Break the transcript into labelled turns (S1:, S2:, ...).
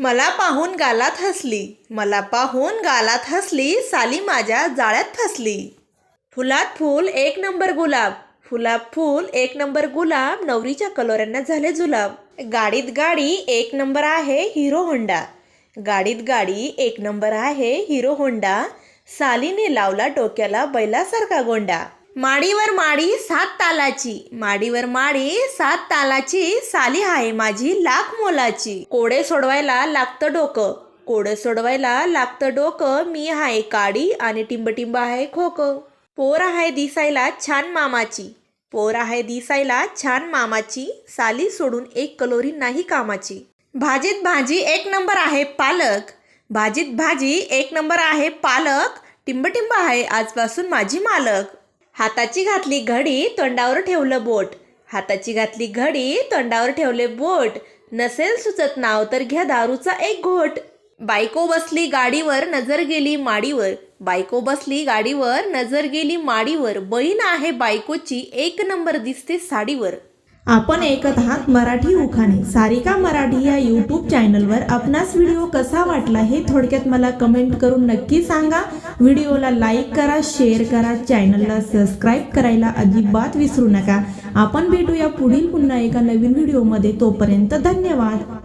S1: मला पाहून गालात हसली. मला पाहून गालात हसली साली माझ्या जाळ्यात फसली. फुलात फूल एक नंबर गुलाब. फुलात फूल एक नंबर गुलाब. नवरीच्या कलोऱ्यांना झाले जुलाब. गाडीत गाडी एक नंबर आहे हिरो होंडा. गाडीत गाडी एक नंबर आहे हिरो होंडा. सालीने लावला डोक्याला बैलासारखा गोंडा. माडीवर माडी सात तालाची. माडीवर माडी सात तालाची साली आहे माझी लाख मोलाची. कोडे सोडवायला लागतं डोकं. कोडे सोडवायला लागतं डोकं. मी आहे काडी आणि टिंबटिंब आहे खोकं. पोर आहे दिसायला छान मामाची. पोर आहे दिसायला छान मामाची. साली सोडून एक कलोरी नाही कामाची. भाजीत भाजी एक नंबर आहे पालक. भाजीत भाजी एक नंबर आहे पालक. टिंबटिंब आहे आजपासून माझी मालक. हाताची घातली घडी तोंडावर ठेवलं बोट. हाताची घातली घडी तोंडावर ठेवले बोट. नसेल सुचत नाव तर घ्या दारूचा एक घोट. बायको बसली गाडीवर नजर गेली माडीवर. बायको बसली गाडीवर नजर गेली माडीवर. बहीण आहे बायकोची एक नंबर दिसते साडीवर.
S2: आपण ऐकत आहात मराठी उखाणे. सारिका मराठी या यूट्यूब चॅनलवर आपणास व्हिडिओ कसा वाटला हे थोडक्यात मला कमेंट करून नक्की सांगा. व्हिडिओला लाईक करा शेअर करा चॅनलला सबस्क्राईब करायला अजिबात विसरू नका. आपण भेटूया पुढील पुन्हा एका नवीन व्हिडिओमध्ये तोपर्यंत धन्यवाद.